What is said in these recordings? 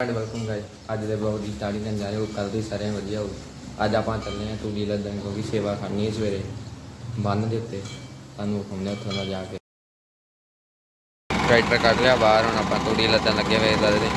ਤੁਹਾਡੇ welcome guys ਅੱਜ ਦੇ ਬਲੌਗ ਦੀ ਸਟਾਰਟਿੰਗ ਕਰਨ ਜਾ ਰਹੇ ਹੋ। ਕੱਲ ਦੀ ਸਾਰਿਆਂ ਵਧੀਆ ਹੋ ਅੱਜ ਆਪਾਂ ਚੱਲੇ ਹਾਂ ਤੂੜੀ ਲੱਦਣ ਕਿਉਂਕਿ ਸੇਵਾ ਕਰਨੀ ਹੈ ਸਵੇਰੇ। ਬੰਨ ਦੇ ਉੱਤੇ। ਸਾਨੂੰ ਹੁਣੇ ਉੱਥੋਂ ਦਾ ਜਾ ਕੇ। ਟਰੈਕਟਰ ਕੱਢ ਲਿਆ, ਬਾਹਰ ਹੁਣ ਆਪਾਂ ਤੂੜੀ ਲੱਦਣ ਲੱਗੇ ਹੋਏ ਲੱਦਦੇ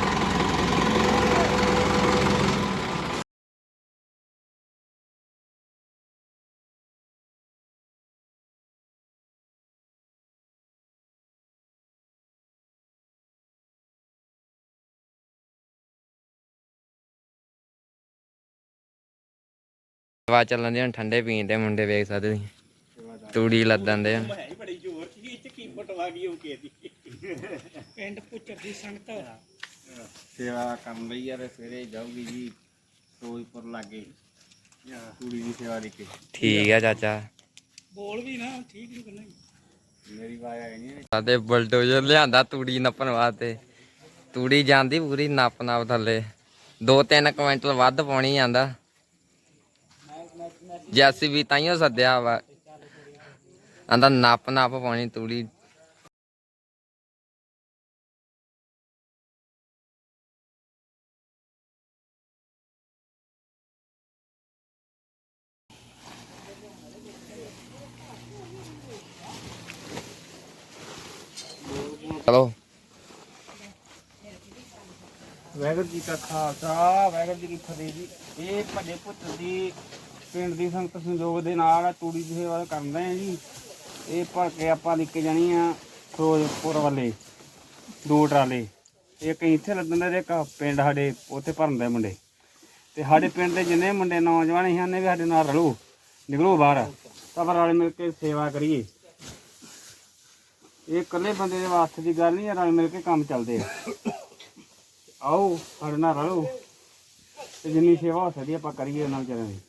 ਸੇਵਾ ਚੱਲਣ ਦੀ ਹੁਣ ਠੰਡੇ ਪੀਣ ਦੇ ਮੁੰਡੇ ਵੇਖ ਸਕਦੇ ਤੁਸੀਂ। ਤੂੜੀ ਲੱਦਣ ਦੇ ਆ ਹੈ ਹੀ ਬੜੀ ਜ਼ੋਰ ਕੀ ਇਹ ਚ ਕੀ ਪਟਵਾ ਗਈ ਉਹ ਕੇ ਦੀ ਪਿੰਡ ਪੁੱਚਰ ਦੀ ਸੰਗਤ। ਸੇਵਾ ਕਰਨ ਲਈ ਯਾਰ ਸਵੇਰੇ ਜਾਊਗੀ ਜੀ ਫਿਰੋਜ਼ਪੁਰ ਲਾਗੇ। ਕੁੜੀ ਦੀ ਸੇਵਾ ਦੇ ਕੇ। ਠੀਕ ਆ ਚਾਚਾ। ਬੋਲ ਵੀ ਨਾ ਠੀਕ ਨਹੀਂ ਕਰਨਾ। ਮੇਰੀ ਵਾਇਆ ਹੈ ਨਹੀਂ ਸਾਡੇ ਬਲਡੋਜ਼ਰ ਲਿਆਂਦਾ ਤੂੜੀ ਨੱਪਣ ਵਾਸਤੇ। ਤੂੜੀ ਜਾਂਦੀ ਪੂਰੀ ਨੱਪ ਨੱਪ ਥੱਲੇ 2-3 ਕੁਇੰਟਲ ਵੱਧ ਪਾਉਣੀ ਜਾਂਦਾ ਜੈਸੀ ਵੀ ਤਾਈਓ ਸੱਦਿਆ ਵਾ। ਆਂਦਾ ਨੱਪ ਨੱਪ ਪਾਉਣੀ ਤੂੜੀ। ਚਲੋ। ਵਾਹਿਗੁਰੂ ਜੀ ਕਾ ਖਾਲਸਾ, ਵਾਹਿਗੁਰੂ ਜੀ ਕੀ ਫਤਿਹ ਜੀ। ਇਹ ਭੱਜੇ ਪੁੱਤ ਦੀ ਪਿੰਡ ਦੀ ਸੰਗਤ ਸੰਯੋਗ ਦੇ ਨਾਲ ਤੂੜੀ ਦੀ ਸੇਵਾ ਕਰਨ ਰਹੇ ਆ ਜੀ। ਇਹ ਭਰ ਕੇ ਆਪਾਂ ਲੈ ਕੇ ਜਾਣੀ ਆ, ਫਿਰੋਜ਼ਪੁਰ ਵਾਲੇ, ਦੋ ਟਰਾਲੇ। ਇੱਕ ਇੱਥੇ ਲੱਦਣ ਦੇ ਇੱਕ ਪਿੰਡ ਸਾਡੇ ਉੱਥੇ ਭਰਨ ਦੇ ਮੁੰਡੇ। ਤੇ ਸਾਡੇ ਪਿੰਡ ਦੇ ਜਿੰਨੇ ਮੁੰਡੇ ਨੌਜਵਾਨ ਸੀ ਨੇ ਵੀ ਸਾਡੇ ਨਾਲ ਰਲੋ, ਨਿਕਲੋ ਬਾਹਰ। ਤਾਂ ਆਪਾਂ ਰਲ ਮਿਲ ਕੇ ਸੇਵਾ ਕਰੀਏ। ਇਹ ਇਕੱਲੇ ਬੰਦੇ ਦੇ ਵਾਸਤੇ ਦੀ ਗੱਲ ਨਹੀਂ ਰਲ ਮਿਲ ਕੇ ਕੰਮ ਚੱਲਦੇ ਆ। ਆਓ, ਸਾਡੇ ਨਾਲ ਰਲੋ। ਤੇ ਜਿੰਨੀ ਸੇਵਾ ਹੋ ਸਕਦੀ ਆਪਾਂ ਕਰੀਏ ਉਹਨਾਂ ਵਿਚਾਰਿਆਂ ਦੀ।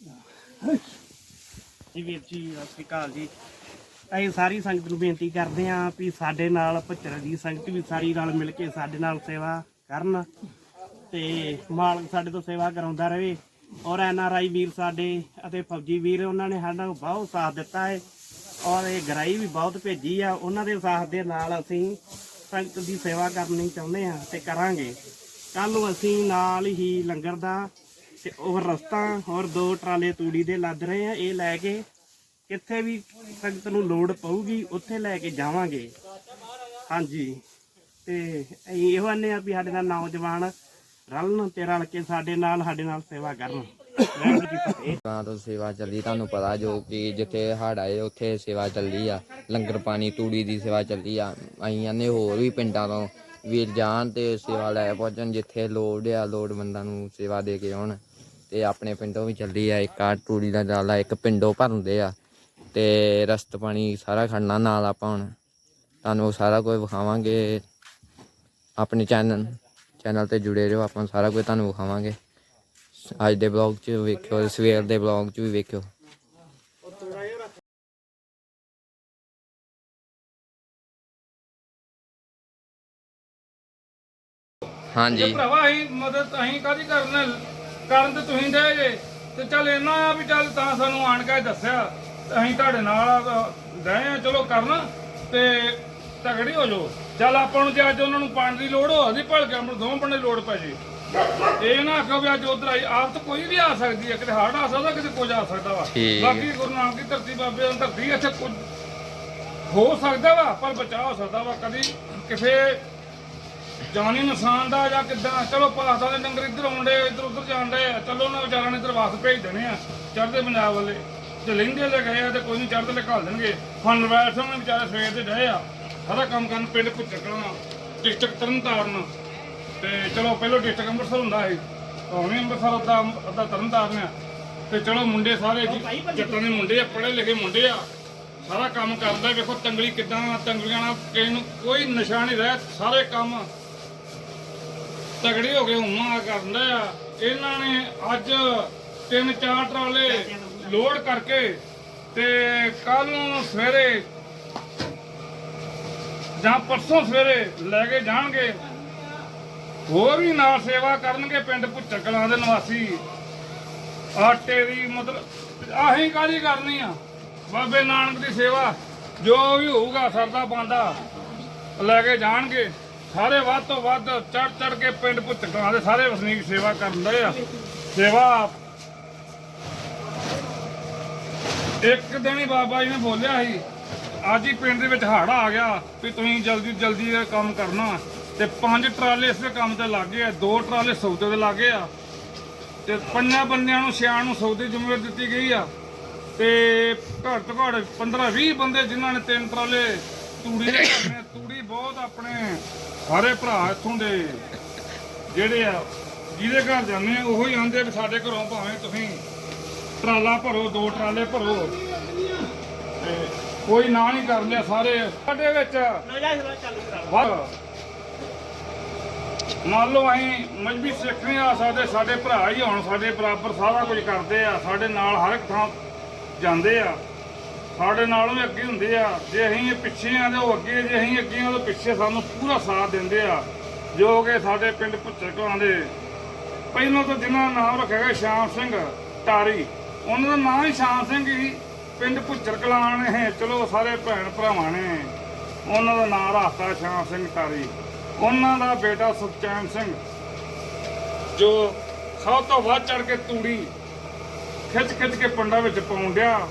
ਜੀ ਵੀਰ ਜੀ, ਸਤਿ ਸ਼੍ਰੀ ਅਕਾਲ ਜੀ। ਅਸੀਂ ਸਾਰੀ ਸੰਗਤ ਨੂੰ ਬੇਨਤੀ ਕਰਦੇ ਆਂ ਵੀ ਸਾਡੇ ਨਾਲ ਪੁੱਚਰ ਦੀ ਸੰਗਤ ਵੀ ਸਾਰੀ ਨਾਲ ਮਿਲ ਕੇ ਸਾਡੇ ਨਾਲ ਸੇਵਾ ਕਰਨ ਤੇ ਮਾਲਕ ਸਾਡੇ ਤੋਂ ਸੇਵਾ ਕਰਾਉਂਦਾ ਰਹੇ। ਔਰ ਐਨ ਆਰ ਆਈ ਵੀਰ ਸਾਡੇ ਅਤੇ ਫੌਜੀ ਵੀਰ ਉਹਨਾਂ ਨੇ ਸਾਡਾ ਬਹੁਤ ਸਾਥ ਦਿੱਤਾ ਹੈ ਔਰ ਇਹ ਗਰਾਈ ਵੀ ਬਹੁਤ ਭੇਜੀ ਆ। ਉਹਨਾਂ ਦੇ ਸਾਥ ਦੇ ਨਾਲ ਅਸੀਂ ਸੰਗਤ ਦੀ ਸੇਵਾ ਕਰਨੀ ਚਾਹੁੰਦੇ ਹਾਂ ਤੇ ਕਰਾਂਗੇ। ਕੱਲ ਨੂੰ ਅਸੀਂ ਨਾਲ ਹੀ ਲੰਗਰ ਦਾ ਤੇ ਉਹ ਰਸਤਾ, ਹੋਰ ਦੋ ਟਰਾਲੇ ਤੂੜੀ ਦੇ ਲੱਦ ਰਹੇ ਆ, ਇਹ ਲੈ ਕੇ ਕਿੱਥੇ ਵੀ ਸੰਗਤ ਨੂੰ ਲੋੜ ਪਊਗੀ, ਉੱਥੇ ਲੈ ਕੇ ਜਾਵਾਂਗੇ। ਹਾਂਜੀ। ਤੇ ਅਸੀਂ ਇਹੋ ਆਨੇ ਆ ਵੀ ਸਾਡੇ ਨਾਲ ਨੌਜਵਾਨ ਰਲਣ ਤੇ ਰਲ ਕੇ ਸਾਡੇ ਨਾਲ ਸਾਡੇ ਨਾਲ ਸੇਵਾ ਕਰਨ। ਤਾਂ ਤੋਂ ਸੇਵਾ ਚੱਲੀ ਤੁਹਾਨੂੰ ਪਤਾ ਜੋ ਕਿ ਜਿੱਥੇ ਹੜ ਆਏ, ਉੱਥੇ ਸੇਵਾ ਚੱਲਦੀ ਆ। ਲੰਗਰ ਪਾਣੀ, ਤੂੜੀ ਦੀ ਸੇਵਾ ਚੱਲਦੀ ਆ। ਅਸੀਂ ਆਨੇ ਹੋਰ ਵੀ ਪਿੰਡਾਂ ਤੋਂ ਵੀਰ ਜਾਣ ਤੇ ਸੇਵਾ ਲੈ ਪਹੁੰਚਣ, ਜਿੱਥੇ ਲੋੜ ਆ, ਲੋੜਵੰਦਾਂ ਨੂੰ ਸੇਵਾ ਦੇ ਕੇ ਆਉਣ। ਤੇ ਆਪਣੇ ਪਿੰਡੋਂ ਵੀ ਚੱਲਦੀ ਆ, ਇੱਕ ਆ ਤੂੜੀ ਦਾ ਡਾਲਾ ਇੱਕ ਪਿੰਡੋਂ ਭਰਦੇ ਆ ਤੇ ਰਸਤ ਪਾਣੀ ਸਾਰਾ ਖੜਨਾ ਨਾਲ ਆਪਾਂ ਹੁਣ। ਤੁਹਾਨੂੰ ਸਾਰਾ ਕੁਝ ਵਿਖਾਵਾਂਗੇ ਆਪਣੇ ਚੈਨਲ ਚੈਨਲ ਤੇ ਜੁੜੇ ਰਹੋ, ਆਪਾਂ ਸਾਰਾ ਕੁਝ ਤੁਹਾਨੂੰ ਵਿਖਾਵਾਂਗੇ। ਅੱਜ ਦੇ ਬਲੌਗ 'ਚ ਵੇਖਿਓ, ਸਵੇਰ ਦੇ ਬਲੌਗ 'ਚ ਵੀ ਵੇਖਿਓ। ਹਾਂਜੀ। ਭਰਾਵਾ, ਅਸੀਂ ਮਦਦ ਅਸੀਂ ਕਾਦੀ ਕਰਨ? ਕਰਨ ਤੇ ਤੁਸੀਂ ਦੇ ਜੇ ਤੇ ਚੱਲ ਇੰਨਾ ਆ ਵੀ ਚੱਲ ਤਾਂ ਸਾਨੂੰ ਆਣ ਕੇ ਦੱਸਿਆ ਤੇ ਅਸੀਂ ਤੁਹਾਡੇ ਨਾਲ ਗਏ ਆ ਚਲੋ ਕਰਨ ਤੇ ਤਗੜੀ ਹੋ ਜਾਓ। ਚੱਲ ਆਪਾਂ ਨੂੰ ਜੇ ਅੱਜ ਉਹਨਾਂ ਨੂੰ ਪਾਣੀ ਦੀ ਲੋੜ ਹੋਦੀ ਭਲ ਕੇ ਆਪਾਂ ਨੂੰ ਦੋਵਾਂ ਬੰਦੇ ਲੋੜ ਪੈ ਜੇ। ਇਹ ਨਾ ਆਖੋ ਵੀ ਅੱਜ ਉਧਰ ਆਈ ਆਪ ਤਾਂ ਕੋਈ ਵੀ ਆ ਸਕਦੀ ਹੈ ਕਿਤੇ ਹੜ ਆ ਸਕਦਾ ਕਿਤੇ ਕੁਝ ਆ ਸਕਦਾ ਵਾ। ਬਾਕੀ ਗੁਰੂ ਨਾਨਕ ਦੀ ਧਰਤੀ ਬਾਬੇ ਦੀ ਧਰਤੀ ਇੱਥੇ ਕੁਝ ਹੋ ਸਕਦਾ ਵਾ ਪਰ ਬਚਾਅ ਹੋ ਸਕਦਾ ਵਾ ਕਦੀ ਕਿਸੇ ਜਾਨੀ ਨੁਕਸਾਨ ਦਾ ਜਾਂ ਕਿੱਦਾਂ? ਚਲੋ ਪਾਸਾ ਦੇ ਡੰਗਰ ਇੱਧਰ ਆਉਂਦੇ ਇੱਧਰ ਉੱਧਰ ਜਾਂਦੇ ਆ ਚਲੋ ਉਹਨਾਂ ਵਿਚਾਰਾਂ ਨੇ ਇੱਧਰ ਵਾਸ ਭੇਜ ਦੇਣੇ ਆ, ਚੜ੍ਹਦੇ ਪੰਜਾਬ ਵਾਲੇ। ਤੇ ਲੈਂਦੇ ਲੈ ਗਏ ਆ ਤੇ ਕੋਈ ਨਹੀਂ ਚੜ੍ਹਦੇ ਲੈ ਘੱਲ ਦੇਣਗੇ। ਹੁਣ ਨਵੈਰ ਸਾਹਮਣੇ ਵਿਚਾਰੇ ਸਵੇਰ ਦੇ ਡਏ ਆ, ਸਾਰਾ ਕੰਮ ਕਰਨ ਪਿੰਡ ਪੁੱਚਕਣਾ ਡਿਸਟ੍ਰਿਕਟ ਤਰਨਤਾਰਨ। ਤੇ ਚਲੋ ਪਹਿਲਾਂ ਡਿਸਟ੍ਰਿਕਟ ਅੰਮ੍ਰਿਤਸਰ ਹੁੰਦਾ ਸੀ, ਹੁਣ ਅੰਮ੍ਰਿਤਸਰ ਅੱਧਾ ਅੱਧਾ ਤਰਨਤਾਰਨ ਆ। ਤੇ ਚਲੋ ਮੁੰਡੇ ਸਾਰੇ ਜੱਟਾਂ ਦੇ ਮੁੰਡੇ ਆ, ਪੜ੍ਹੇ ਲਿਖੇ ਮੁੰਡੇ ਆ, ਸਾਰਾ ਕੰਮ ਕਰਦਾ। ਵੇਖੋ ਤੰਗਲੀ ਕਿਦਾਂ ਤੰਗਲੀਆਂ ਨਾਲ ਕਿਸੇ ਨੂੰ ਕੋਈ ਨਸ਼ਾ ਨਹੀਂ ਰਹਿ, ਸਾਰੇ ਕੰਮ ਤਗੜੇ ਹੋ ਕੇ ਹੁਮਾ ਕਰਦੇ ਆ ਇਹਨਾਂ ਨੇ ਅੱਜ ਤਿੰਨ ਚਾਰ ਟਰਾਲੇ ਲੋਡ ਕਰਕੇ ਤੇ ਕੱਲ ਨੂੰ ਸਵੇਰੇ ਜਾਂ ਪਰਸੋਂ ਸਵੇਰੇ ਲੈ ਕੇ ਜਾਣਗੇ। ਹੋਰ ਵੀ ਨਾਲ ਸੇਵਾ ਕਰਨਗੇ ਪਿੰਡ ਭੁੱਚਰ ਕਲਾਂ ਦੇ ਨਿਵਾਸੀ। ਆਟੇ ਦੀ ਮਤਲਬ ਆਹੀ ਕਾਹਦੀ ਕਰਨੀ ਆ? ਬਾਬੇ ਨਾਨਕ ਦੀ ਸੇਵਾ ਜੋ ਵੀ ਹੋਊਗਾ ਸਰਦਾ ਬੰਦਾ ਲੈ ਕੇ ਜਾਣਗੇ। ਸਾਰੇ ਵੱਧ ਤੋਂ ਵੱਧ ਚੜ ਚੜ ਕੇ ਪਿੰਡ ਭੁੱਚਕਾਂ ਦੇ ਸਾਰੇ ਵਸਨੀਕ ਸੇਵਾ ਕਰਨ ਦੇ ਆ। ਸੇਵਾ ਇੱਕ ਦਿਨ ਹੀ ਬਾਬਾ ਜੀ ਨੇ ਬੋਲਿਆ ਸੀ, ਅੱਜ ਹੀ ਪਿੰਡ ਦੇ ਵਿੱਚ ਹੜ ਆ ਗਿਆ ਵੀ ਤੁਸੀਂ ਜਲਦੀ ਜਲਦੀ ਇਹ ਕੰਮ ਕਰਨਾ। ਤੇ ਪੰਜ ਟਰਾਲੇ ਇਸੇ ਕੰਮ ਤੇ ਲੱਗੇ ਆ, ਦੋ ਟਰਾਲੇ ਸੌਦੇ ਦੇ ਲੱਗੇ ਆ। ਤੇ ਪੰਜਾਂ ਬੰਦਿਆਂ ਨੂੰ, ਸਿਆਣ ਨੂੰ ਸੌਦੇ ਜ਼ਿੰਮੇਵਾਰੀ ਦਿੱਤੀ ਗਈ ਆ। ਤੇ ਘੱਟ ਤੋਂ ਘੱਟ 15 20 ਬੰਦੇ ਜਿਨ੍ਹਾਂ ਨੇ ਤਿੰਨ ਟਰਾਲੇ ਤੂੜੀ ਦੇ ਕਰਨੇ ਤੂੜੀ ਬਹੁਤ ਆਪਣੇ ਸਾਰੇ ਭਰਾ ਇੱਥੋਂ ਦੇ ਜਿਹੜੇ ਆ ਜਿਹਦੇ ਘਰ ਜਾਂਦੇ ਆ ਉਹੀ ਆਂਦੇ ਵੀ ਸਾਡੇ ਘਰੋਂ ਭਾਵੇਂ ਤੁਸੀਂ ਟਰਾਲਾ ਭਰੋ ਦੋ ਟਰਾਲੇ ਭਰੋ। ਤੇ ਕੋਈ ਨਾ ਨਹੀਂ ਕਰ ਲਿਆ ਸਾਰੇ। ਸਾਡੇ ਵਿੱਚ ਮੰਨ ਲਓ ਅਸੀਂ ਮਜਬੀ ਸਿੱਖ ਨਹੀਂ ਆ ਸਕਦੇ ਸਾਡੇ ਭਰਾ ਹੀ ਹੁਣ ਸਾਡੇ ਬਰਾਬਰ ਸਾਰਾ ਕੁਝ ਕਰਦੇ ਆ ਸਾਡੇ ਨਾਲ ਹਰ ਇੱਕ ਥਾਂ ਜਾਂਦੇ ਆ। ਸਾਡੇ ਨਾਲੋਂ ਵੀ ਅੱਗੇ ਹੁੰਦੇ ਆ। ਜੇ ਅਸੀਂ ਇਹ ਪਿੱਛੇ ਆ ਤੇ ਉਹ ਅੱਗੇ ਜੇ ਅਸੀਂ ਅੱਗੇ ਆ ਤਾਂ ਪਿੱਛੇ ਸਾਨੂੰ ਪੂਰਾ ਸਾਥ ਦਿੰਦੇ ਆ। ਜੋ ਕਿ ਸਾਡੇ ਪਿੰਡ ਭੁੱਚਰ ਕਲਾਂ ਦੇ। ਪਹਿਲਾਂ ਤਾਂ ਜਿਨ੍ਹਾਂ ਦਾ ਨਾਮ ਰੱਖਿਆ ਗਿਆ ਸ਼ਾਮ ਸਿੰਘ ਟਾਰੀ। ਉਹਨਾਂ ਦਾ ਨਾਮ ਹੀ ਸ਼ਾਮ ਸਿੰਘ ਹੀ ਪਿੰਡ ਭੁੱਚਰ ਕਲਾਂ ਨੇ। ਚਲੋ ਸਾਰੇ ਭੈਣ ਭਰਾਵਾਂ ਨੇ। ਉਹਨਾਂ ਦਾ ਨਾਮ ਰੱਖਤਾ ਸ਼ਾਮ ਸਿੰਘ ਟਾਰੀ। ਉਹਨਾਂ ਦਾ ਬੇਟਾ ਸੁਖਚੈਨ ਸਿੰਘ। ਜੋ ਸਭ ਤੋਂ ਵੱਧ ਚੜ ਕੇ ਤੂੜੀ ਖਿੱਚ ਖਿੱਚ ਕੇ ਪੰਡਾ ਵਿੱਚ ਪਾਉਣ ਡਿਆ।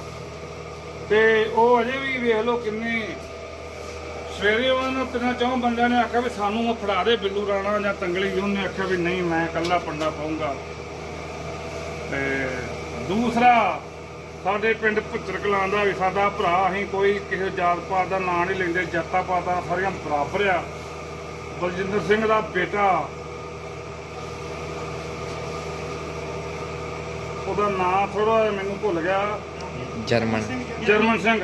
ਤੇ ਉਹ ਅਜੇ ਵੀ ਵੇਖ ਲਓ ਕਿੰਨੇ ਸਵੇਰੇ ਉਹਨਾਂ ਨੂੰ ਤਿੰਨਾਂ ਚੌਂ ਬੰਦਿਆਂ ਨੇ ਆਖਿਆ ਵੀ ਸਾਨੂੰ ਉਹ ਫੜਾ ਦੇ ਬਿੱਲੂ ਰਾਣਾ ਜਾਂ ਤੰਗਲੀ, ਉਹਨੇ ਆਖਿਆ ਵੀ ਨਹੀਂ, ਮੈਂ ਇਕੱਲਾ ਪੰਡਾ ਪਾਉਂਗਾ। ਤੇ ਦੂਸਰਾ, ਸਾਡੇ ਪਿੰਡ ਭੁੱਚਰ ਕਲਾਂ ਦਾ ਵੀ ਸਾਡਾ ਭਰਾ, ਅਸੀਂ ਕੋਈ ਕਿਸੇ ਜਾਤ ਪਾਤ ਦਾ ਨਾਂ ਨਹੀਂ ਲੈਂਦੇ, ਜਾਤਾਂ ਪਾਤਾਂ ਸਾਰੀਆਂ ਬਰਾਬਰ ਆ। ਬਲਜਿੰਦਰ ਸਿੰਘ ਦਾ ਬੇਟਾ, ਉਹਦਾ ਨਾਂ ਥੋੜਾ ਮੈਨੂੰ ਭੁੱਲ ਗਿਆ। ਜਰਮਨ। ਜਰਮਨ ਸਿੰਘ।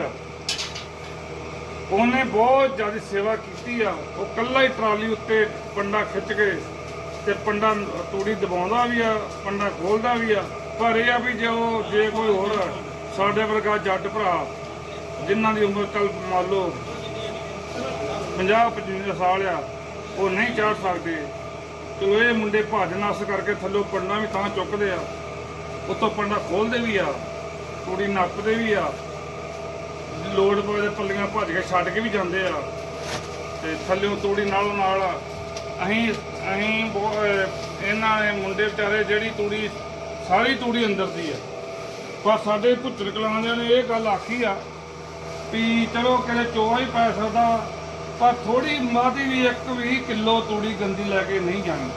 ਉਹਨੇ ਬਹੁਤ ਜ਼ਿਆਦਾ ਸੇਵਾ ਕੀਤੀ ਆ। ਉਹ ਕੱਲਾ ਹੀ ਟਰਾਲੀ ਉੱਤੇ ਪੰਡਾ ਖਿੱਚ ਕੇ ਤੇ ਪੰਡਾ ਤੂੜੀ ਦਬਾਉਂਦਾ ਵੀ ਆ, ਪੰਡਾ ਖੋਲਦਾ ਵੀ ਆ। ਪਰ ਇਹ ਆ ਵੀ ਜੇ ਉਹ, ਜੇ ਕੋਈ ਹੋਰ ਸਾਡੇ ਵਰਗਾ ਜੱਟ ਭਰਾ ਜਿਨ੍ਹਾਂ ਦੀ ਉਮਰ ਕੱਲ ਮੰਨ ਲਓ 50 55 ਸਾਲ ਆ, ਉਹ ਨਹੀਂ ਚੜ ਸਕਦੇ। ਚਲੋ ਇਹ ਮੁੰਡੇ ਭੱਜ ਨੱਸ ਕਰਕੇ ਥੱਲੋਂ ਪੰਡਾ ਵੀ ਤਾਂ ਚੁੱਕਦੇ ਆ। ਉੱਤੋਂ ਪੰਡਾ ਖੋਲਦੇ ਵੀ ਆ। ਤੂੜੀ ਨੱਪਦੇ ਵੀ ਆ। ਲੋੜ ਪਵੇ ਤੇ ਪੱਲੀਆਂ ਭੱਜ ਕੇ ਛੱਡ ਕੇ ਵੀ ਜਾਂਦੇ ਆ। ਤੇ ਥੱਲਿਓਂ ਤੂੜੀ ਨਾਲੋਂ ਨਾਲ ਅਸੀਂ ਅਸੀਂ ਬਹੁਤ, ਇਹਨਾਂ ਨੇ ਮੁੰਡੇ ਵਿਚਾਰੇ ਜਿਹੜੀ ਤੂੜੀ ਸਾਰੀ ਤੂੜੀ ਅੰਦਰ ਦੀ ਆ। ਪਰ ਸਾਡੇ ਭੁੱਚਰ ਕਲਾਂ ਨੇ ਇਹ ਗੱਲ ਆਖੀ ਆ ਵੀ ਚਲੋ ਕਿਤੇ ਚੋਆ ਹੀ ਪੈ ਸਕਦਾ ਪਰ ਥੋੜੀ ਮਾਦੀ ਵੀ ਇੱਕ ਵੀ ਕਿਲੋ ਤੂੜੀ ਗੰਦੀ ਲੈ ਕੇ ਨਹੀਂ ਜਾਣੀ।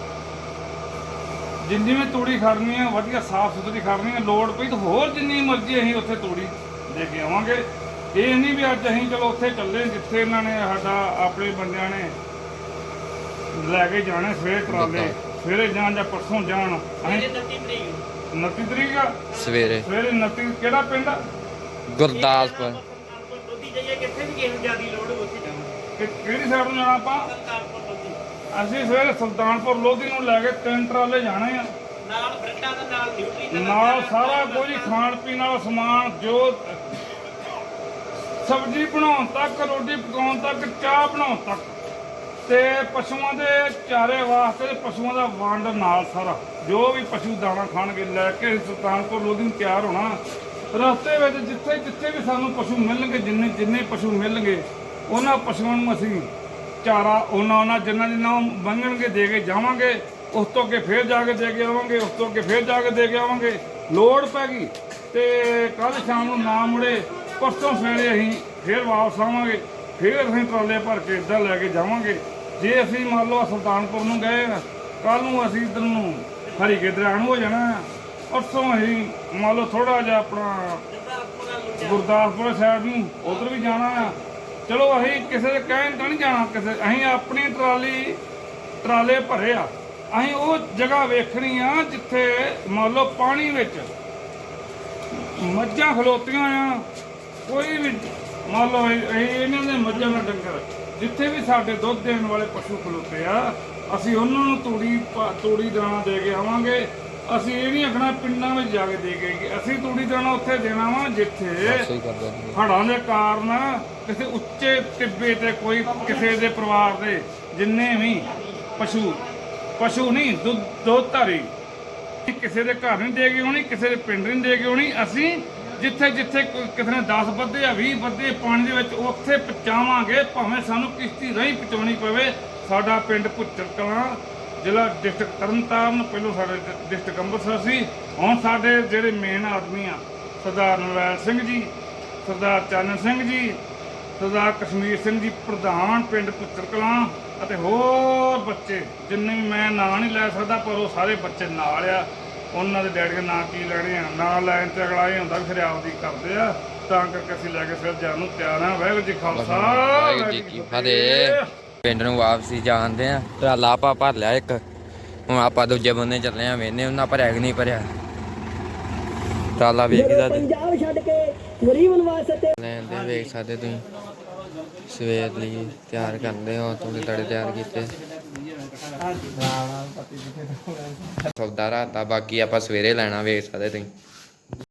ਜਿੰਨੀ ਵੀ ਤੂੜੀ ਖੜਨੀ ਆ ਵਧੀਆ ਸਾਫ਼ ਸੁਥਰੀ ਖੜਨੀ ਆ ਲੋੜ ਪਈ ਤਾਂ ਹੋਰ ਜਿੰਨੀ ਮਰਜ਼ੀ ਅਸੀਂ ਉੱਥੇ ਤੂੜੀ ਦੇ ਕੇ ਆਵਾਂਗੇ। ਇਹ ਨਹੀਂ ਵੀ ਅੱਜ ਅਸੀਂ ਚਲੋ ਉੱਥੇ ਚੱਲੇ ਜਿੱਥੇ ਇਹਨਾਂ ਨੇ ਸਾਡਾ ਆਪਣੇ ਬੰਦਿਆਂ ਨੇ ਲੈ ਕੇ ਜਾਣੇ ਸਵੇਰੇ ਟਰਾਲੇ ਸਵੇਰੇ ਜਾਣ ਜਾਂ ਪਰਸੋਂ ਜਾਣ। ਅਸੀਂ 29 ਤਰੀਕ ਆ? ਸਵੇਰੇ। ਸਵੇਰੇ 29 ਕਿਹੜਾ ਪਿੰਡ ਆ? ਗੁਰਦਾਸਪੁਰ। ਦੁੱਧੀ ਜਾਈਏ ਕਿੱਥੇ ਵੀ ਕਿਸੇ ਨੂੰ ਜ਼ਿਆਦੀ ਲੋੜ ਹੋਵੇ ਉੱਥੇ ਜਾਵਾਂ ਕਿ ਕਿਹੜੀ ਸਾਈਡ ਨੂੰ ਜਾਣਾ ਆਪਾਂ? ਅਸੀਂ ਸਵੇਰੇ ਸੁਲਤਾਨਪੁਰ ਲੋਧੀ ਨੂੰ ਲੈ ਕੇ ਤਿੰਨ ਟਰਾਲੇ ਜਾਣੇ ਆ। ਨਾਲ ਬ੍ਰੈਡਾਂ ਦਾ ਨਾਲ ਨਿਊਟਰੀ ਦਾ ਨਾਲ ਸਾਰਾ ਕੁਝ ਖਾਣ ਪੀਣ ਵਾਲਾ ਸਮਾਨ ਜੋ ਸਬਜ਼ੀ ਬਣਾਉਣ ਤੱਕ ਰੋਟੀ ਪਕਾਉਣ ਤੱਕ ਚਾਹ ਬਣਾਉਣ ਤੱਕ। ਤੇ ਪਸ਼ੂਆਂ ਦੇ ਚਾਰੇ ਵਾਸਤੇ ਪਸ਼ੂਆਂ ਦਾ ਵੰਡ ਨਾਲ ਸਾਰਾ। ਜੋ ਵੀ ਪਸ਼ੂ ਦਾਣਾ ਖਾਣਗੇ ਲੈ ਕੇ ਸੁਲਤਾਨਪੁਰ ਲੋਧੀ ਨੂੰ ਤਿਆਰ ਹੋਣਾ। ਰਸਤੇ ਵਿੱਚ ਜਿੱਥੇ ਜਿੱਥੇ ਵੀ ਸਾਨੂੰ ਪਸ਼ੂ ਮਿਲਣਗੇ ਜਿੰਨੇ ਜਿੰਨੇ ਪਸ਼ੂ ਮਿਲਣਗੇ ਉਹਨਾਂ ਪਸ਼ੂਆਂ ਨੂੰ ਅਸੀਂ ਚਾਰਾ ਉਹਨਾਂ ਉਹਨਾਂ ਜਿੰਨਾ ਜਿੰਨਾ ਉਹ ਮੰਗਣਗੇ, ਦੇ ਕੇ ਜਾਵਾਂਗੇ, ਉਸ ਤੋਂ ਅੱਗੇ ਫੇਰ ਜਾ ਕੇ ਦੇ ਕੇ ਆਵਾਂਗੇ, ਉਸ ਤੋਂ ਅੱਗੇ ਫੇਰ ਜਾ ਕੇ ਦੇ ਕੇ ਆਵਾਂਗੇ। ਲੋੜ ਪੈ ਗਈ ਤੇ ਕੱਲ ਸ਼ਾਮ ਨੂੰ ਨਾ ਮੁੜੇ, ਪਰਸੋਂ ਸਵੇਰੇ ਅਸੀਂ ਫੇਰ ਵਾਪਸ ਆਵਾਂਗੇ, ਫੇਰ ਅਸੀਂ ਟਰਾਲੇ ਭਰ ਕੇ ਇੱਧਰ ਲੈ ਕੇ ਜਾਵਾਂਗੇ। ਜੇ ਅਸੀਂ ਮੰਨ ਲਓ ਸੁਲਤਾਨਪੁਰ ਨੂੰ ਗਏ ਕੱਲ ਨੂੰ ਅਸੀਂ ਇੱਧਰ ਨੂੰ ਹਰੀਕੇ ਦਰਿਆ ਨੂੰ ਹੋ ਜਾਣਾ ਆ। ਪਰਸੋਂ ਅਸੀਂ ਮੰਨ ਲਓ ਥੋੜਾ ਜਿਹਾ ਆਪਣਾ ਗੁਰਦਾਸਪੁਰ ਸਾਈਡ ਨੂੰ ਉਧਰ ਵੀ ਜਾਣਾ ਆ। ਚਲੋ ਅਸੀਂ ਕਿਸੇ ਦੇ ਕਹਿਣ ਤਾਂ ਨਹੀਂ ਜਾਣਾ, ਕਿਸੇ, ਅਸੀਂ ਆਪਣੀ ਟਰਾਲੀ, ਟਰਾਲੇ ਭਰੇ ਆ। ਅਸੀਂ ਉਹ ਜਗ੍ਹਾ ਵੇਖਣੀ ਆ ਜਿੱਥੇ ਮੰਨ ਲਓ ਪਾਣੀ ਵਿੱਚ ਮੱਝਾਂ ਖਲੋਤੀਆਂ ਆ, ਕੋਈ ਵੀ ਮੰਨ ਲਓ ਅਸੀਂ ਇਹਨਾਂ ਦੇ ਮੱਝਾਂ ਦਾ ਡੰਗਰ, ਜਿੱਥੇ ਵੀ ਸਾਡੇ ਦੁੱਧ ਦੇਣ ਵਾਲੇ ਪਸ਼ੂ ਖਲੋਤੇ ਆ, ਅਸੀਂ ਉਹਨਾਂ ਨੂੰ ਤੂੜੀ ਤੂੜੀ ਦਾਣਾ ਦੇ ਕੇ ਆਵਾਂਗੇ। ਅਸੀਂ ਇਹ ਨਹੀਂ ਆਖਣਾ ਪਿੰਡਾਂ ਵਿੱਚ ਜਾ ਕੇ ਦੇ ਕੇ ਆਈਏ। ਅਸੀਂ ਤੂੜੀ ਦਾਣਾ ਉੱਥੇ ਦੇਣਾ ਵਾ ਜਿੱਥੇ ਜੀ ਹੜ੍ਹਾਂ ਦੇ ਕਾਰਨ ਕਿਸੇ ਉੱਚੇ ਟਿੱਬੇ ਤੇ ਕੋਈ ਕਿਸੇ ਦੇ ਪਰਿਵਾਰ ਦੇ ਜਿੰਨੇ ਵੀ ਪਸ਼ੂ ਪਸ਼ੂ ਨਹੀਂ ਦੁੱਧ ਦੁੱਧ ਧਾਰੀ ਕਿਸੇ ਦੇ ਘਰ ਨਹੀਂ ਦੇ ਕੇ ਆਉਣੀ ਕਿਸੇ ਦੇ ਪਿੰਡ ਨਹੀਂ ਦੇ ਕੇ ਆਉਣੀ ਅਸੀਂ ਜਿੱਥੇ ਜਿੱਥੇ ਕਿਸੇ ਨੇ 10 ਬੱਦੇ ਆ 20 ਬੱਦੇ ਪਾਣੀ ਦੇ ਵਿੱਚ ਉੱਥੇ ਪਹੁੰਚਾਵਾਂਗੇ ਭਾਵੇਂ ਸਾਨੂੰ ਕਿਸ਼ਤੀ ਰਹੀ ਪਹੁੰਚਾਉਣੀ ਪਵੇ ਸਾਡਾ ਪਿੰਡ ਭੁੱਚਰ ਕਲਾਂ ਜ਼ਿਲ੍ਹਾ ਡਿਸਟ੍ਰਿਕਟ ਤਰਨਤਾਰਨ ਪਹਿਲੋਂ ਸਾਡੇ ਡਿਸਟ੍ਰਿਕਟ ਅੰਮ੍ਰਿਤਸਰ ਸੀ ਹੁਣ ਸਾਡੇ ਜਿਹੜੇ ਮੇਨ ਆਦਮੀ ਆ ਸਰਦਾਰ ਨਰਵੈਲ ਸਿੰਘ ਜੀ ਸਰਦਾਰ ਚੰਨ ਸਿੰਘ ਜੀ ਸਰਦਾਰ ਕਸ਼ਮੀਰ ਸਿੰਘ ਜੀ ਪ੍ਰਧਾਨ ਪਿੰਡ ਪੁੱਤਰ ਕਲਾਂ ਅਤੇ ਹੋਰ ਬੱਚੇ ਜਿੰਨੇ ਵੀ ਮੈਂ ਨਾਂ ਨਹੀਂ ਲੈ ਸਕਦਾ ਪਰ ਉਹ ਸਾਰੇ ਬੱਚੇ ਨਾਲ ਆ। ਉਹਨਾਂ ਦੇ ਡੈਡੀ ਦੇ ਨਾਂ ਕੀ ਲੈਣੇ ਆ? ਨਾਂ ਲੈਣ ਤੇ ਅਗਲਾ ਇਹ ਹੁੰਦਾ ਫਿਰ ਆਪਦੀ ਕਰਦੇ ਆ। ਤਾਂ ਕਰਕੇ ਅਸੀਂ ਲੈ ਕੇ ਫਿਰ ਜਾਣ ਨੂੰ ਤਿਆਰ ਆ। ਵਾਹਿਗੁਰੂ ਜੀ ਖਾਲਸਾ ਵਾਹਿਗੁਰੂ ਜੀ ਕੀ ਫਤਿਹ। ਪਿੰਡ ਨੂੰ ਵਾਪਸੀ ਜਾਣਦੇ ਆ। ਟਰਾਲਾ ਆਪਾਂ ਭਰ ਲਿਆ ਇੱਕ। ਹੁਣ ਆਪਾਂ ਦੂਜੇ ਬੰਨੇ ਚੱਲੇ ਆ ਵੇਨੇ ਉਹਨਾਂ ਭਰਿਆ ਕਿ ਨਹੀਂ ਭਰਿਆ? ਟਰਾਲਾ ਵੇਖਦਾ ਤੇ। ਪੰਜਾਬ ਛੱਡ ਕੇ ਗਰੀਬ ਨਿਵਾਸ ਤੇ ਲੈਣ ਦੇ ਵੇਖ ਸਕਦੇ ਤੁਸੀਂ। ਸਵੇਰ ਲਈ ਤਿਆਰ ਕਰਦੇ ਹੋ ਤੁਸੀਂ ਤੜੇ ਤਿਆਰ ਕੀਤੇ। ਸੌਦਾ ਰਾਤਾ ਬਾਕੀ ਆਪਾਂ ਸਵੇਰੇ ਲੈਣਾ ਵੇਖ ਸਕਦੇ ਤੁਸੀਂ।